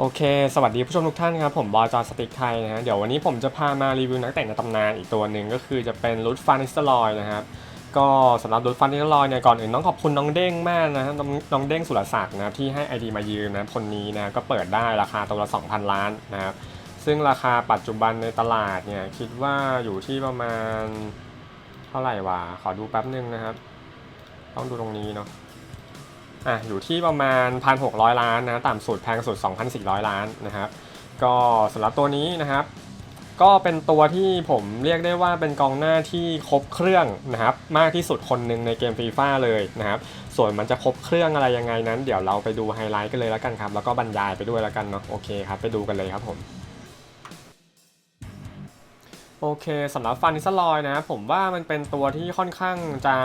โอเค สวัสดีผู้ชมทุกท่านครับ ผมบอจอสติกไทยนะฮะ เดี๋ยววันนี้ผมจะพามารีวิวนักเตะในตำนานอีกตัวหนึ่งก็คือจะเป็นรุดฟานิสตอรอยนะครับ ก็สำหรับรุดฟานิสตอรอยเนี่ยก่อนอื่นต้องขอบคุณน้องเด้งมากนะครับน้องน้องเด้งสุรศักดิ์นะที่ให้ไอดีมายืมนะคนนี้นะก็เปิดได้ราคาตัวละ 2,000 ล้านนะครับ ซึ่งราคาปัจจุบันในตลาดเนี่ยคิดว่าอยู่ที่ประมาณเท่าไหร่วะขอดูแป๊บนึงนะครับ ต้องดูตรงนี้เนาะ อะอยู่ที่ประมาณ 1,600 ล้านนะต่ำสุดแพงสุด 2,400 ล้านนะครับก็สำหรับตัวนี้นะครับ ก็เป็นตัวที่ผมเรียกได้ว่าเป็นกองหน้าที่ครบเครื่องนะครับ มากที่สุดคนหนึ่งในเกมฟีฟ่าเลยนะครับ ส่วนมันจะครบเครื่องอะไรยังไงนั้น เดี๋ยวเราไปดูไฮไลท์กันเลยแล้วกันครับ แล้วก็บรรยายไปด้วยแล้วกันเนาะโอเคครับ ไปดูกันเลยครับผมโอเคสำหรับฟันนิสลอยนะครับผมว่ามันเป็นตัวที่ค่อนข้างจะ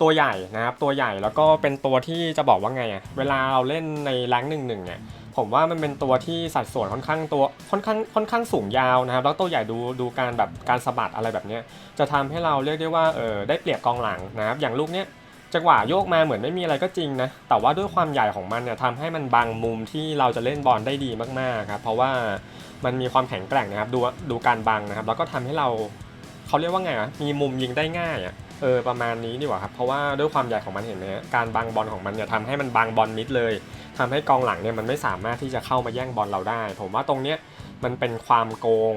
ตัวใหญ่นะครับตัวใหญ่แล้วก็เป็นตัวที่จะบอกว่าไงอะเวลาเราเล่นในแรงหนึ่งหนึ่งเนี่ยผมว่ามันเป็นตัวที่สัดส่วนค่อนข้างตัวค่อนข้างค่อนข้างสูงยาวนะครับแล้วตัวใหญ่ดูดูการแบบการสะบัดอะไรแบบเนี้ยจะทำให้เราเรียกได้ว่าเออได้เปรียบกองหลังนะครับอย่างลูกเนี้ยจังหวะโยกมาเหมือนไม่มีอะไรก็จริงนะแต่ว่าด้วยความใหญ่ของมันเนี่ยทำให้มันบังมุมที่เราจะเล่นบอลได้ดีมากๆครับเพราะว่ามันมีความแข็งแกร่งนะครับดูดูการบังนะครับแล้วก็ทำให้เราเขาเรียกว่าไงอะมีมุมยิงได้ง่ายอะ เออประมาณนี้ดีกว่าครับเพราะว่าด้วยความใหญ่ของมันเห็นไหมการบังบอลของมันเนี่ยทำให้มันบังบอลมิดเลยทำให้กองหลังเนี่ยมันไม่สามารถที่จะเข้ามาแย่งบอลเราได้ ผมว่าตรงเนี้ยมันเป็นความโกง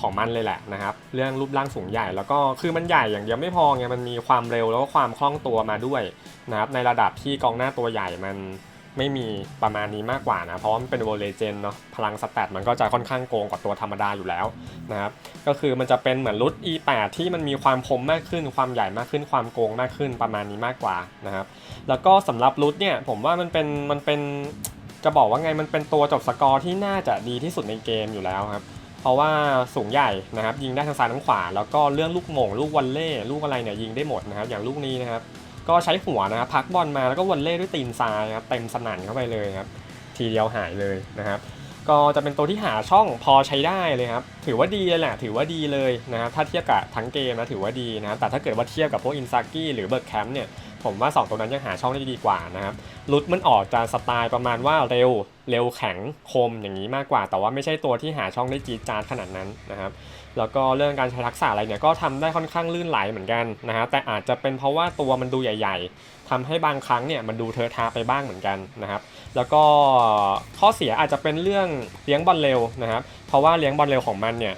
ของมันเลยแหละนะครับ เรื่องรูปร่างสูงใหญ่แล้วก็คือมันใหญ่อย่างเดียวไม่พอไงมันมีความเร็วแล้วก็ความคล่องตัวมาด้วยนะครับในระดับที่กองหน้าตัวใหญ่มัน ไม่มีประมาณนี้มากกว่านะ เพราะว่ามันเป็นโวเลเจนเนาะพลังสแตทมันก็จะค่อนข้างโกงกว่าตัวธรรมดาอยู่แล้วนะครับก็คือมันจะเป็นเหมือนรุด E8 ที่มันมีความคมมากขึ้น ความใหญ่มากขึ้น ความโกงมากขึ้นประมาณนี้มากกว่านะครับแล้วก็สำหรับรุดเนี่ยผมว่ามันเป็นมันเป็นจะบอกว่าไงมันเป็นตัวจบสกอร์ที่น่าจะดีที่สุดในเกมอยู่แล้วครับเพราะว่าสูงใหญ่นะครับยิงได้ทั้งซ้ายทั้งขวา แล้วก็เรื่องลูกมงลูกวอลเล่ลูกอะไรเนี่ยยิงได้หมดนะครับอย่างลูกนี้นะครับ ก็ใช้หัวนะครับพักบอลมาแล้วก็วอลเล่ด้วยตีนซ้ายครับเต็มสนั่นเข้าไปเลยครับทีเดียวหายเลยนะครับก็จะเป็นตัวที่หาช่องพอใช้ได้เลยครับถือว่าดีเลยแหละถือว่าดีเลยนะครับถ้าเทียบกับทั้งเกมนะถือว่าดีนะแต่ถ้าเกิดว่าเทียบกับพวกอินซากี้หรือเบิร์กแคมป์เนี่ยผมว่า 2 ตัวนั้นยังหาช่องได้ดีกว่านะครับลุดมันออกจะสไตล์ประมาณว่าเร็ว เร็วแข็งคมอย่างนี้มากกว่า แต่ว่าไม่ใช่ตัวที่หาช่องได้จีจาดขนาดนั้นนะครับแล้วก็เรื่องการใช้ทักษะอะไรเนี่ยก็ทำได้ค่อนข้างลื่นไหลเหมือนกันนะฮะแต่อาจจะเป็นเพราะว่าตัวมันดูใหญ่ ๆทำให้บางครั้งเนี่ยมันดูเทอะทาไปบ้างเหมือนกันนะครับแล้วก็ข้อเสียอาจจะเป็นเรื่องเลี้ยงบอลเร็วนะครับเพราะว่าเลี้ยงบอลเร็วของมันเนี่ย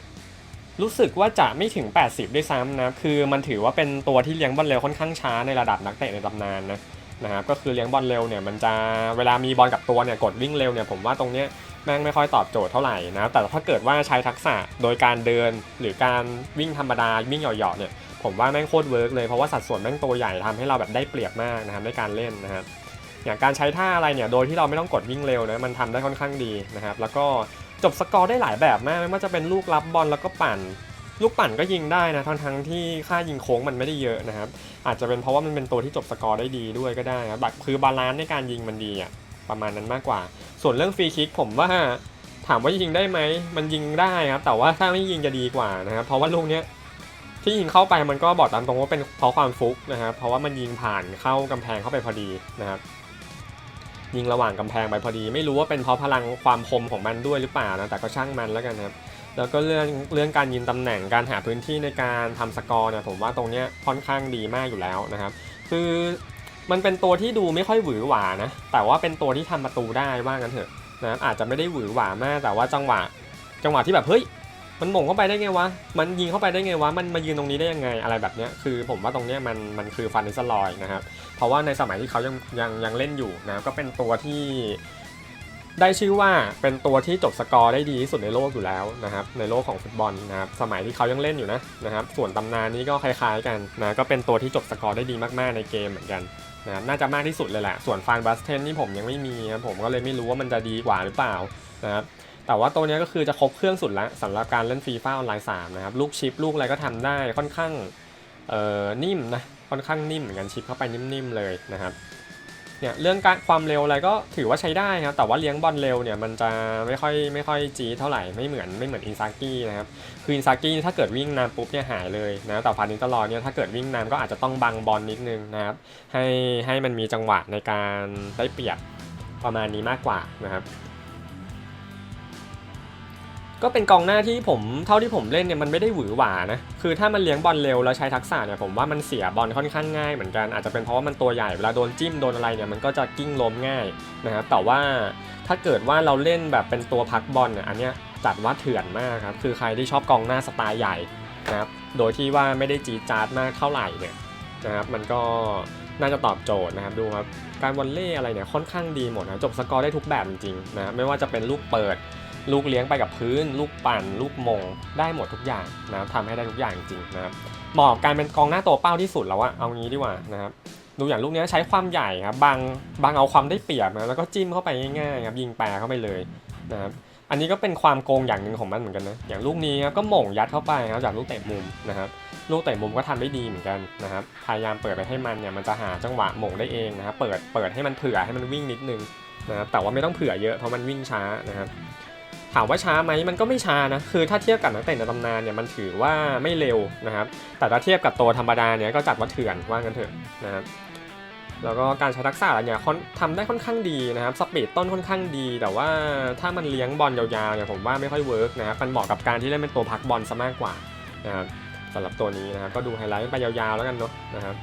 รู้สึกว่าจะไม่ถึง 80 ด้วยซ้ำนะ คือมันถือว่าเป็นตัวที่เลี้ยงบอลเร็วค่อนข้างช้าในระดับนักเตะในตำนานนะ นะครับก็คือเลี้ยงบอลเร็วเนี่ยมันจะเวลามีบอลกับตัวเนี่ยกดวิ่งเร็วเนี่ยผมว่าตรงเนี้ยแม่งไม่ค่อยตอบโจทย์เท่าไหร่นะแต่ถ้าเกิดว่าใช้ทักษะโดยการเดินหรือการวิ่งธรรมดาวิ่งเหยาะๆเนี่ยผมว่าแม่งโคตรเวิร์กเลยเพราะว่าสัดส่วนแม่งตัวใหญ่ทำให้เราแบบได้เปรียบมากนะครับในการเล่นนะครับอย่างการใช้ท่าอะไรเนี่ยโดยที่เราไม่ต้องกดวิ่งเร็วนะมันทำได้ค่อนข้างดีนะครับแล้วก็จบสกอร์ได้หลายแบบมากไม่ว่าจะเป็นลูกรับบอลแล้วก็ปั่น ลูกปั่นก็ยิงได้นะทั้งทั้งที่ค่ายิงโค้งมันไม่ได้เยอะนะครับ อาจจะเป็นเพราะว่ามันเป็นตัวที่จบสกอร์ได้ดีด้วยก็ได้ครับคือบาลานซ์ในการยิงมันดีอะประมาณนั้นมากกว่า ส่วนเรื่องฟรีคิกผมว่าถามว่ายิงได้ไหมมันยิงได้ครับ แต่ว่าถ้าไม่ยิงจะดีกว่านะครับเพราะว่าลูกเนี้ยที่ยิงเข้าไปมันก็บอกตามตรงว่าเป็นเพราะความฟุกนะครับเพราะว่ามันยิงผ่านเข้ากำแพงเข้าไปพอดีนะครับยิงระหว่างกำแพงไปพอดี ไม่รู้ว่าเป็นเพราะพลังความคมของมันด้วยหรือเปล่านะแต่ก็ช่างมันแล้วกันครับ แล้วก็เรื่องเรื่องการยิงตำแหน่งการหาพื้นที่ในการทำสกอร์เนี่ยผมว่าตรงเนี้ยค่อนข้างดีมากอยู่แล้วนะครับ คือมันเป็นตัวที่ดูไม่ค่อยหวือหวานะ แต่ว่าเป็นตัวที่ทำประตูได้ว่างั้นเถอะนะครับอาจจะไม่ได้หวือหวามากแต่ว่าจังหวะ จังหวะที่แบบเฮ้ยมันหม่งเข้าไปได้ไงวะ มันยิงเข้าไปได้ไงวะ มันมายืนตรงนี้ได้ยังไงอะไรแบบเนี้ย คือผมว่าตรงเนี้ยมันมันคือฟันนิสลอยนะครับ เพราะว่าในสมัยที่เขายังยังยังเล่นอยู่นะ ก็เป็นตัวที่ ได้ชื่อว่าเป็นตัวที่จบสกอร์ได้ดีที่สุดในโลกอยู่แล้วนะครับในโลกของฟุตบอลนะครับสมัยที่เขายังเล่นอยู่นะนะครับส่วนตำนานนี้ก็คล้ายๆกันนะก็เป็นตัวที่จบสกอร์ได้ดีมากๆในเกมเหมือนกันนะน่าจะมากที่สุดเลยแหละส่วนฟานบัสเทนนี่ผมยังไม่มีนะผมก็เลยไม่รู้ว่ามันจะดีกว่าหรือเปล่านะครับแต่ว่าตัวนี้ก็คือจะครบเครื่องสุดแล้วสำหรับการเล่นฟีฟ่าออนไลน์3นะครับลูกชิปลูกอะไรก็ทำได้ค่อนข้างเอ่อนิ่มนะค่อนข้างนิ่มเหมือนกันชิปเข้าไปนิ่มๆเลยนะครับ เนี่ยเรื่องการความเร็วอะไรก็ถือว่าใช้ได้ครับแต่ว่าเลี้ยงบอลเร็วเนี่ยมันจะไม่ค่อยไม่ค่อยจีเท่าไหร่ไม่เหมือนไม่เหมือนอินซากี้นะครับคืออินซากี้ถ้าเกิดวิ่งนานปุ๊บเนี่ยหายเลยนะแต่พานิตลอดเนี่ยถ้าเกิดวิ่งนานก็อาจจะต้องบังบอลนิดนึงนะครับให้ให้มันมีจังหวะในการได้เปรียบประมาณนี้มากกว่านะครับ ก็เป็นกองหน้าที่ผมเท่าที่ผมเล่นเนี่ยมันไม่ได้หวือหวานะคือถ้ามันเลี้ยงบอลเร็วแล้วใช้ทักษะเนี่ยผมว่ามันเสียบอลค่อนข้างง่ายเหมือนกันอาจจะเป็นเพราะว่ามันตัวใหญ่เวลาโดนจิ้มโดนอะไรเนี่ยมันก็จะกิ้งล้มง่ายนะครับแต่ว่าถ้าเกิดว่าเราเล่นแบบเป็นตัวพักบอลเนี่ยอันเนี้ยจัดว่าเถื่อนมากครับคือใครที่ชอบกองหน้าสไตล์ใหญ่นะครับโดยที่ว่าไม่ได้จีจาร์ดมากเท่าไหร่เนี่ยนะครับมันก็น่าจะตอบโจทย์นะครับดูครับการวอลเล่อะไรเนี่ยค่อนข้างดีหมดนะจบสกอร์ได้ทุกแบบจริงๆนะไม่ว่าจะเป็นลูกเปิด ลูกเลี้ยงไปกับพื้น ลูกปั่น ลูกมง ได้หมดทุกอย่างนะครับทำให้ได้ทุกอย่างจริงๆนะครับเหมาะการเป็นกองหน้าตัวเป้าที่สุดแล้วอะเอางี้ดีกว่านะครับดูอย่างลูกนี้ใช้ความใหญ่ครับบางบางเอาความได้เปรียบนะแล้วก็จิ้มเข้าไปง่ายๆครับยิงแปรเข้าไปเลยนะครับอันนี้ก็เป็นความโกงอย่างหนึ่งของมันเหมือนกันนะอย่างลูกนี้ครับก็หม่งยัดเข้าไปครับจากลูกเตะมุมนะครับลูกเตะมุมก็ทำได้ดีเหมือนกันนะครับพยายามเปิดไปให้มันเนี่ยมันจะหาจังหวะหม่งได้เองนะครับเปิดเปิดให้มันเผื่อให้มันวิ่งนิดนึงนะครับแต่ว่าไม่ต้องเผื่อเยอะเพราะมันวิ่งช้านะครับ ถามว่าช้าไหมมันก็ไม่ช้านะคือถ้าเทียบกับนักเตะในตำนานเนี่ยมันถือว่าไม่เร็วนะครับ แต่ถ้าเทียบกับตัวธรรมดาเนี่ยก็จัดว่าเถื่อนว่างั้นเถอะนะครับแล้วก็การใช้ทักษะอะไรเนี่ยทำได้ค่อนข้างดีนะครับสปีดต้นค่อนข้างดี แต่ว่าถ้ามันเลี้ยงบอลยาวๆเนี่ยผมว่าไม่ค่อยเวิร์กนะครับมันเหมาะกับการที่เล่นเป็นตัวพักบอลซะมากกว่านะครับสำหรับตัวนี้นะครับก็ดูไฮไลท์ไปยาวๆแล้วกันเนาะนะครับ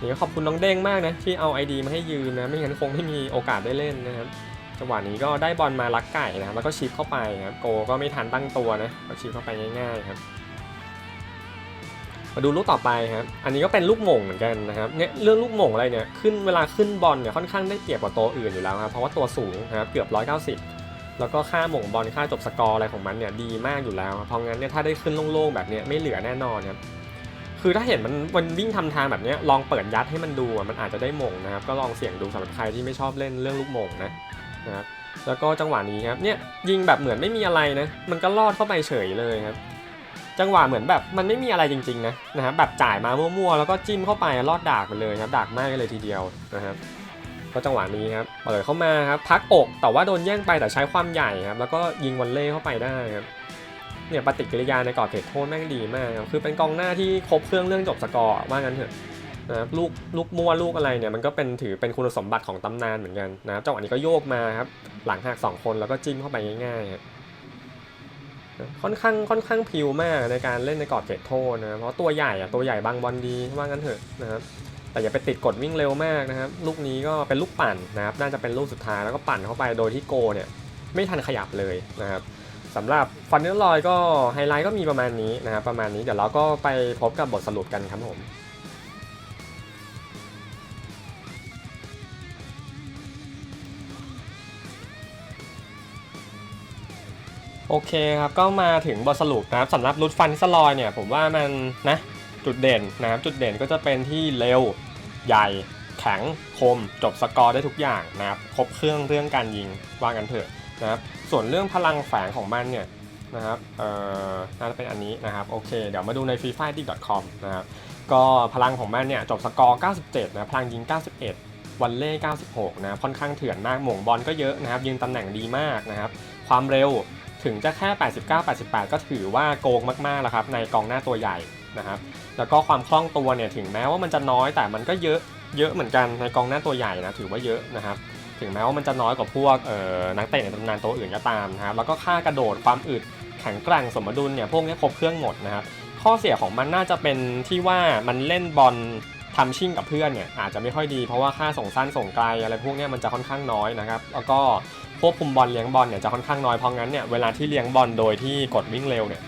นี่ก็ขอบคุณน้องเด้งมากนะที่เอาไอดีมาให้ยืมนะไม่งั้นคงไม่มีโอกาสได้เล่นนะครับ จังหวะนี้ก็ได้บอลมาลักไก่นะครับแล้วก็ชิปเข้าไปครับโกก็ไม่ทันตั้งตัวนะก็ชิปเข้าไปง่ายๆครับมาดูลูกต่อไปครับ อันนี้ก็เป็นลูกหม่งเหมือนกันนะครับ เนี่ยเรื่องลูกหม่งอะไรเนี่ย ขึ้นเวลาขึ้นบอลเนี่ยค่อนข้างได้เปรียบกว่าตัวอื่นอยู่แล้วครับ เพราะว่าตัวสูงนะครับเกือบ 190 แล้วก็ค่าหม่งบอลค่าจบสกอร์อะไรของมันเนี่ยดีมากอยู่แล้ว เพราะงั้นเนี่ยถ้าได้ขึ้นโล่งๆแบบเนี้ยไม่เหลือแน่นอนครับ คือถ้าเห็นมันมันวิ่งทำทางแบบเนี้ยลองเปิดยัดให้มันดูมันอาจจะได้หม่งนะครับ ก็ลองเสี่ยงดูสำหรับใครที่ไม่ชอบเล่นเรื่องลูกหม่งนะ นะครับแล้วก็จังหวะนี้ครับเนี่ยยิงแบบเหมือนไม่มีอะไรนะมันก็ลอดเข้าไปเฉยเลยครับจังหวะเหมือนแบบมันไม่มีอะไรจริงๆนะนะครับแบบจ่ายมามั่วๆแล้วก็จิ้มเข้าไปลอดดากไปเลยครับดากมากเลยทีเดียวนะครับก็จังหวะนี้ครับเปิดเข้ามาครับพักอกแต่ว่าโดนแย่งไปแต่ใช้ความใหญ่ครับแล้วก็ยิงวอลเล่เข้าไปได้ครับเนี่ยปฏิกิริยาในกรอบเขตโทษแม่งดีมากครับคือเป็นกองหน้าที่ครบเครื่องเรื่องจบสกอร์ว่างั้นเถอะ นะครับลูกลูกมั่วลูกอะไรเนี่ยมันก็เป็นถือเป็นคุณสมบัติของตำนานเหมือนกันนะครับจังหวะนี้ก็โยกมาครับหลังหักสองคนแล้วก็จิ้มเข้าไปง่ายๆครับค่อนข้างค่อนข้างพิวมากในการเล่นในกรอบเขตโทษนะเพราะตัวใหญ่อะตัวใหญ่บางบอลดีว่างั้นเถอะนะครับแต่อย่าไปติดกดวิ่งเร็วมากนะครับ ลูกนี้ก็เป็นลูกปั่นนะครับ น่าจะเป็นลูกสุดท้ายแล้วก็ปั่นเข้าไปโดยที่โกเนี่ยไม่ทันขยับเลยนะครับสำหรับฟันเนอร์ลอยก็ไฮไลท์ก็มีประมาณนี้นะครับประมาณนี้เดี๋ยวเราก็ไปพบกับบทสรุปกันครับผม โอเคครับก็มาถึงบทสรุปนะครับสำหรับรูทฟันสลอยเนี่ยผมว่ามันนะจุดเด่นนะครับจุดเด่นก็จะเป็นที่เร็วใหญ่แข็งคมจบสกอร์ได้ทุกอย่างนะครับครบเครื่องเรื่องการยิงว่ากันเถอะนะครับส่วนเรื่องพลังแฝงของมันเนี่ยนะครับเอ่อน่าจะเป็นอันนี้นะครับโอเคเดี๋ยวมาดูใน f r e e f i g h t c o m นะครับก็พลังของมันเนี่ยจบสกอร์ 97 นะพลังยิง 91 วันเล่ 96 นะค่อนข้างเถื่อนมากหม่งบอลก็เยอะนะครับยืนตำแหน่งดีมากนะครับความเร็ว ถึงจะแค่ 89 88 ก็ถือว่าโกงมากๆแล้วครับในกองหน้าตัวใหญ่นะครับแล้วก็ความคล่องตัวเนี่ยถึงแม้ว่ามันจะน้อยแต่มันก็เยอะเยอะเหมือนกันในกองหน้าตัวใหญ่นะถือว่าเยอะนะครับถึงแม้ว่ามันจะน้อยกว่าพวกเอ่อนักเตะในตำนานตัวอื่นก็ตามนะครับแล้วก็ค่ากระโดดความอึดแข็งแกร่งสมดุลเนี่ยพวกนี้ครบเครื่องหมดนะครับข้อเสียของมันน่าจะเป็นที่ว่ามันเล่นบอลทำชิ่งกับเพื่อนเนี่ยอาจจะไม่ค่อยดีเพราะว่าค่าส่งสั้นส่งไกลอะไรพวกนี้มันจะค่อนข้างน้อยนะครับแล้วก็ ควบคุมบอลเลี้ยงบอลเนี่ยจะค่อนข้างน้อยเพราะงั้นเนี่ยเวลาที่เลี้ยงบอลโดยที่กดวิ่งเร็วเนี่ย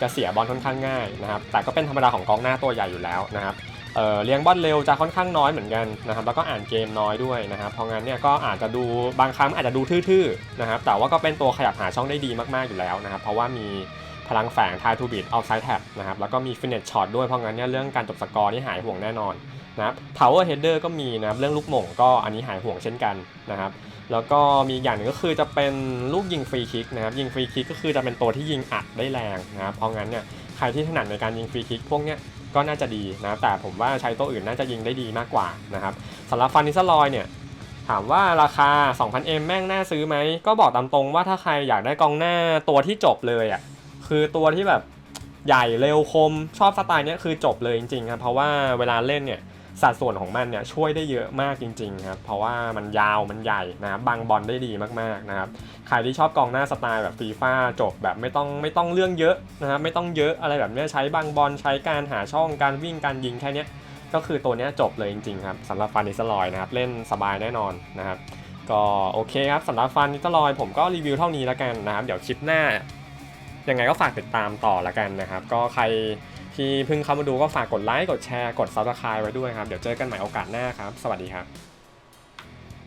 จะเสียบอลค่อนข้างง่ายนะครับแต่ก็เป็นธรรมดาของกองหน้าตัวใหญ่อยู่แล้วนะครับเเลี้ยงบอลเร็วจะค่อนข้างน้อยเหมือนกันนะครับแล้วก็อ่านเกมน้อยด้วยนะครับเพราะงั้นเนี่ยก็อาจจะดูบางครั้งอาจจะดูทื่อๆนะครับแต่ว่าก็เป็นตัวขยับหาช่องได้ดีมากๆอยู่แล้วนะครับเพราะว่ามี พลังแฝงทายทูบิดเอาไซด์แท็บนะครับแล้วก็มีฟินเนตช็อตด้วยเพราะงั้นเนี่ยเรื่องการจบสกอร์นี่หายห่วงแน่นอนนะครับ power header ก็มีนะครับเรื่องลูกหม่งก็อันนี้หายห่วงเช่นกันนะครับแล้วก็มีอย่างหนึ่งก็คือจะเป็นลูกยิงฟรีคิกนะครับยิงฟรีคิกก็คือจะเป็นตัวที่ยิงอัดได้แรงนะครับเพราะงั้นเนี่ยใครที่ถนัดในการยิงฟรีคิกพวกเนี้ยก็น่าจะดีนะครับแต่ผมว่าใช้ตัวอื่นน่าจะยิงได้ดีมากกว่านะครับสำหรับฟันนิสลอยเนี่ยถามว่าราคา 2,000M แม่งน่าซื้อไหม ก็บอกตามตรงว่าถ้าใครอยากได้กองหน้าตัวที่จบเลยอะ คือตัวที่แบบใหญ่เร็วคมชอบสไตล์เนี้ยคือจบเลยจริงๆครับเพราะว่าเวลาเล่นเนี่ยสัดส่วนของมันเนี่ยช่วยได้เยอะมากจริงๆครับเพราะว่ามันยาวมันใหญ่นะครับบังบอลได้ดีมากๆนะครับใครที่ชอบกองหน้าสไตล์แบบฟีฟ่าจบแบบไม่ต้องไม่ต้องเรื่องเยอะนะครับไม่ต้องเยอะอะไรแบบนี้ใช้บังบอลใช้การหาช่องการวิ่งการยิงแค่นี้ก็คือตัวนี้จบเลยจริงๆครับสำหรับฟานิสลอยนะครับเล่นสบายแน่นอนนะครับก็โอเคครับสำหรับฟันนิตลอยผมก็รีวิวเท่านี้แล้วกันนะครับเดี๋ยวคลิปหน้า ยังไงก็ฝากติดตามต่อละกันนะครับ ก็ใครที่เพิ่งเข้ามาดูก็ฝากกดไลค์กดแชร์กด subscribe ไว้ด้วยครับ เดี๋ยวเจอกันใหม่โอกาสหน้าครับ สวัสดีครับ